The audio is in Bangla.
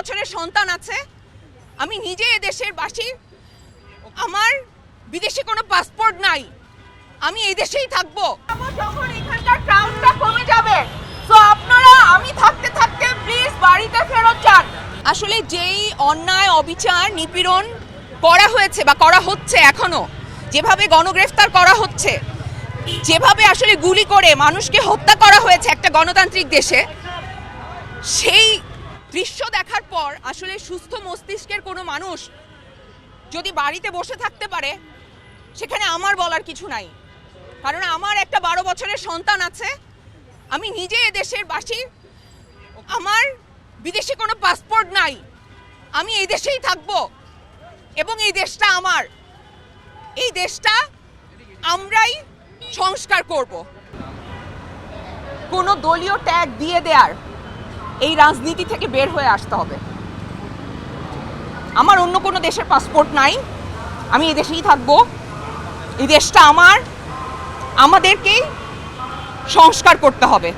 বছরের সন্তান আছে আমি নিজে এ দেশের বাসী। আমার বিদেশে কোনো পাসপোর্ট নাই আমি এই দেশেই থাকব যখন এখানকার ক্রাউডটা কমে যাবে। তো আপনারা আমি থাকতে থাকতে প্লিজ বাড়িতে ফেরত যান। আসলে যেই অন্যায় অবিচার নিপীড়ন করা হয়েছে বা করা হচ্ছে এখনও যেভাবে গণগ্রেফতার করা হচ্ছে যেভাবে আসলে গুলি করে মানুষকে হত্যা করা হয়েছে একটা গণতান্ত্রিক দেশে সেই দৃশ্য পর আসলে সুস্থ মস্তিষ্কের কোনো মানুষ যদি বাড়িতে বসে থাকতে পারে, সেখানে আমার বলার কিছু নাই। কারণ আমার একটা বারো বছরের সন্তান আছে, আমি নিজে এদেশের দেশের বাসী, আমার বিদেশে কোনো পাসপোর্ট নাই, আমি এই দেশেই থাকব এবং এই দেশটা আমার। এই দেশটা আমরাই সংস্কার করব। কোনো দলীয় ট্যাগ দিয়ে দেয়ার এই রাজনীতি থেকে বের হয়ে আসতে হবে। আমার অন্য কোনো দেশের পাসপোর্ট নাই। আমি এই দেশেই থাকব। এই দেশটা আমার। আমাদেরকেই সংস্কার করতে হবে।